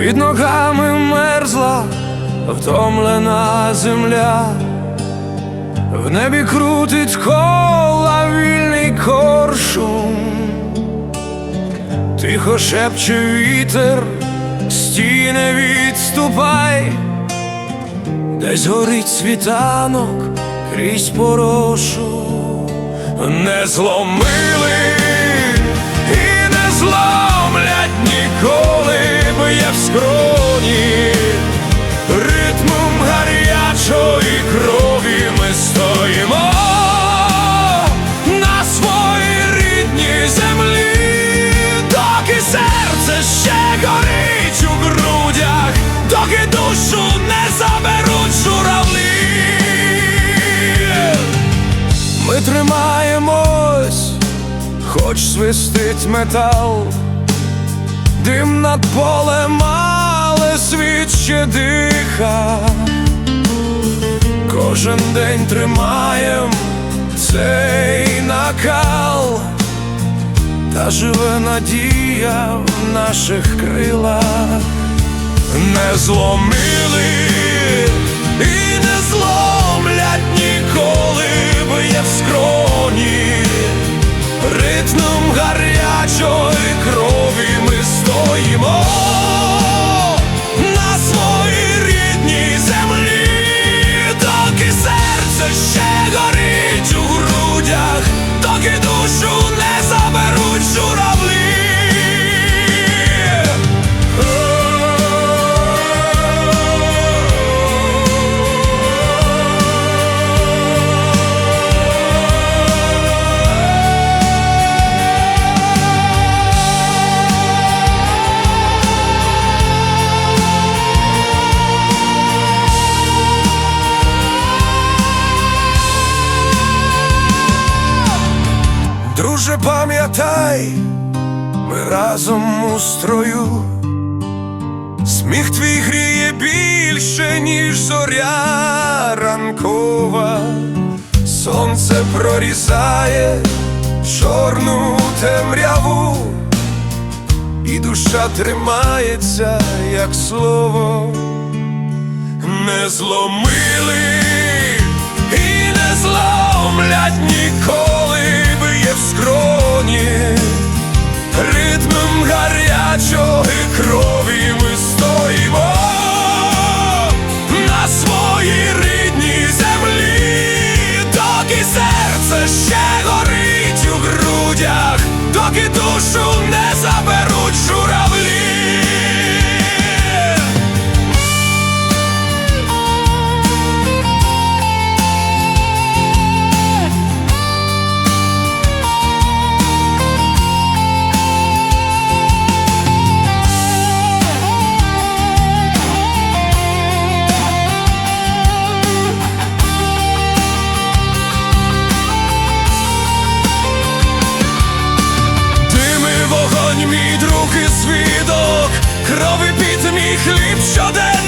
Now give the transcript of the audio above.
Під ногами мерзла втомлена земля, в небі крутить кола вільний коршун, тихо шепче вітер, стіне відступай, десь горить світанок крізь порошу, не зломили ще горить у грудях, доки душу не заберуть журавлі. Ми тримаємось, хоч свистить метал, дим над полем, але світ ще диха. Кожен день тримаєм цей накал, та живе надія в наших крилах, не зломили і не зломлять ніколи б'є в скроні, ритмом гарячої крові ми стоїмо Друже, пам'ятай, ми разом у строю. Сміх твій гріє більше, ніж зоря ранкова. Сонце прорізає чорну темряву, і душа тримається, як слово, не зломили і не зломлять в скроні, ритмом гарячої крові ми стоїмо на своїй рідній землі, доки серце ще горить у грудях, доки душу не заберуть журавлі. eclipse of that.